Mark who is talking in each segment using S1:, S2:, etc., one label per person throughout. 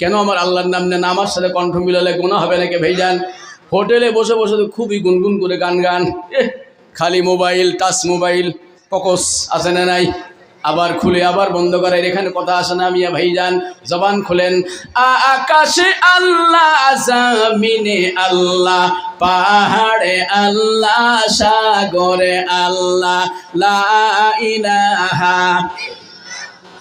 S1: কেন আমার আল্লাহর নাম নেন আমার সাথে কণ্ঠ মিলালে গোনা হবে নাকি ভাইজান? হোটেলে বসে বসে তো খুবই গুনগুন করে গান গান। খালি মোবাইল, টাচ মোবাইল পকস আছে না নাই? আবার খুলে আবার বন্ধ করে এখানে কথা আসে না মিয়া ভাইজান? জবান খুলেন আকাশে আল্লাহ, জামিনে আল্লাহ, পাহাড়ে আল্লাহ, সাগরে আল্লাহ, লা ইলাহা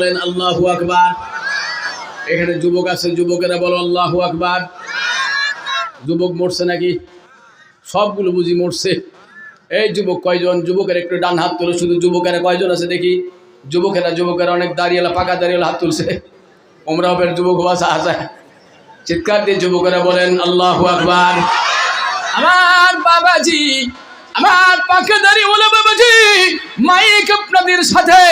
S1: বলেন, আল্লাহু আকবার। এখানে যুবক আছে, যুবকেরা বলো, আল্লাহু আকবার। যুবক মরছে নাকি? সবগুলো বুঝি মরছে। এই যুবক কয়জন? যুবকের একটু ডান হাত তুলে, শুধু যুবকেরা কয়জন আছে দেখি। যুবকেরা যুবকেরা অনেক দাঁড়িয়েলা, পাকা দাঁড়িয়েলা হাত তুলছে। ওমরা হবের যুবক বাসা আছে চিৎকার দিয়ে যুবকেরা বলেন, আল্লাহু আকবার। আমার বাবাজি আমার পাখে দাঁড়িয়ে বলে বাবাজি, মাইক আপনাদের সাথে।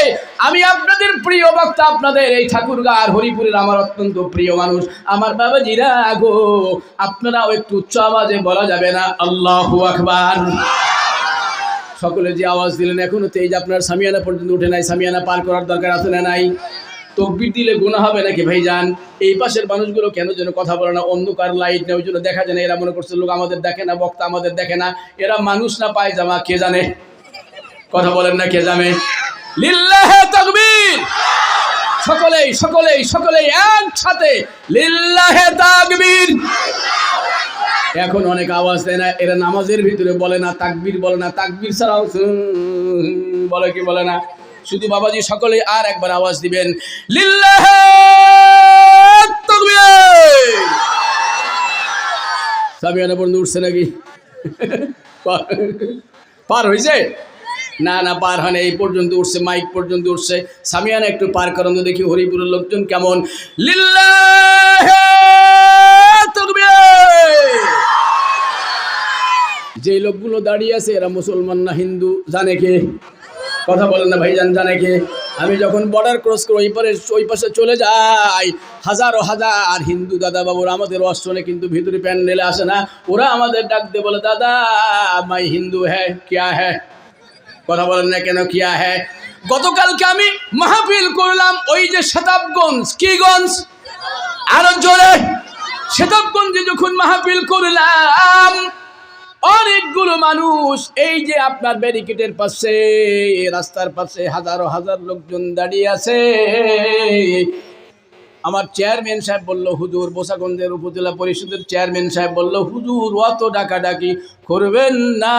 S1: আমি আপনাদের প্রিয় বক্তা, আপনাদের এই ঠাকুরগার হরিপুরের আমার অত্যন্ত প্রিয় মানুষ। আমার বাবাজিরা গো, আপনারাও একটু উচ্চ আওয়াজে বলা যাবে না? আল্লাহু আকবার। সকলে যে আওয়াজ দিলেন, এখনও তো এই যে আপনার সামিয়ানা পর্যন্ত উঠে নাই, সামিয়ানা পার করার দরকার আছে না নাই? তকবির দিলে গুণা হবে নাকি ভাইজান? এই পাশের মানুষগুলো কেন যেন কথা বলে না? অন্ধকার লাইট নেই, ওই জন্য দেখা যায় না। এরা মনে করছে, লোক আমাদের দেখে না, বক্তা আমাদের দেখে না। এরা মানুষ না পায় জামা কে জানে? কথা বলেন না, কে জানে? লিল্লাহে তাকবীর! সকলেই সকলেই সকলেই একসাথে লিল্লাহে তাকবীর! এখন অনেক আওয়াজ দেয় না, এরা নামাজের ভিতরে বলে না, তাকবীর বলে না, তাকবীর ছাড়াও বলে কি বলে না? শুধু বাবাজি সকলে আর একবার আওয়াজ দিবেন। বন্ধু উঠছে নাকি? পার হয়েছে না না, পার হয় এই পর্যন্ত উঠছে, মাইক পর্যন্ত উঠছে। সামিয়ানা একটু পার করেন তো দেখি হরিপুরের লোকজন কেমন। যে লোকগুলো দাঁড়িয়ে আছে, এরা মুসলমান না হিন্দু, জানে কে? কথা বলেন না ভাইজান জানে কি? আমি যখন বর্ডার ক্রস করে ওই পারে ওই পাশে চলে যাই, হাজারো হাজার হিন্দু দাদা বাবুরা আমাদের অস্ত্রে কিন্তু ভিতরে প্যান্ডেলে আসে না। ওরা আমাদের ডাক দিয়ে বলে, দাদা, মাই হিন্দু হ্যাঁ কিয়া হ্যাঁ কথা বলেন না কেন, কিয়া হ্যাঁ গতকালকে আমি মাহফিল করলাম ওই যে শতাবগঞ্জ কিগঞ্জ আরও জোরে শতাবগঞ্জে যখন মাহফিল করলাম অনেকগুলো মানুষ, এই যে আপনার ব্যারিকেডের পাশে রাস্তার পাশে হাজারো হাজার লোকজন দাঁড়িয়ে আছে। আমার চেয়ারম্যান সাহেব বলল, হুজুর, বোসাগঞ্জের উপজেলা পরিষদের চেয়ারম্যান সাহেব বলল, হুজুর, অত ডাকাডাকি করবেন না।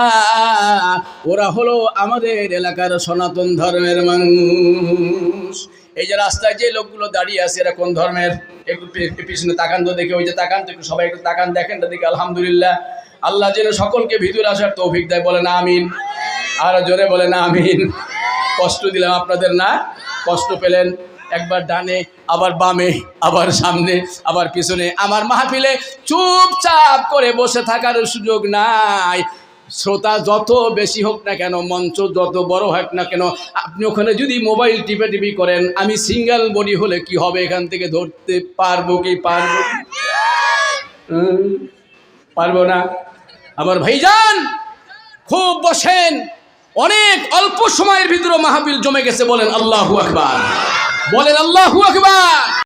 S1: ওরা হলো আমাদের এলাকার সনাতন ধর্মের মানুষ। এই যে রাস্তায় যে লোকগুলো দাঁড়িয়ে আছে, এরা কোন ধর্মের? একটু পিছনে তাকান তো দেখে, ওই যে তাকান তো একটু সবাই একটু তাকান দেখেন দেখে, আলহামদুলিল্লাহ। আল্লাহ যেন সকলকে ভিতরে আসার তৌফিক দেয় বলে না আমিন। আর জোরে বলে না আমিন। কষ্ট দিলাম আপনাদের না? কষ্ট পেলেন, একবার ডানে, আবার বামে, আবার সামনে, আবার পিছনে। আমার মাহফিলে চুপচাপ করে বসে থাকার সুযোগ নাই। শ্রোতা যত বেশি হোক না কেন, মঞ্চ যত বড় হোক না কেন, আপনি ওখানে যদি মোবাইল টিপে টিপি করেন, আমি সিঙ্গেল বডি হলে কি হবে? এখান থেকে ধরতে পারব কি পারব? পারব না। আমার ভাইজান, খুব বসেন। অনেক অল্প সময়ের ভিতরে মাহফিল জমে গেছে বলেন আল্লাহু আকবার। বলেন আল্লাহু আকবার।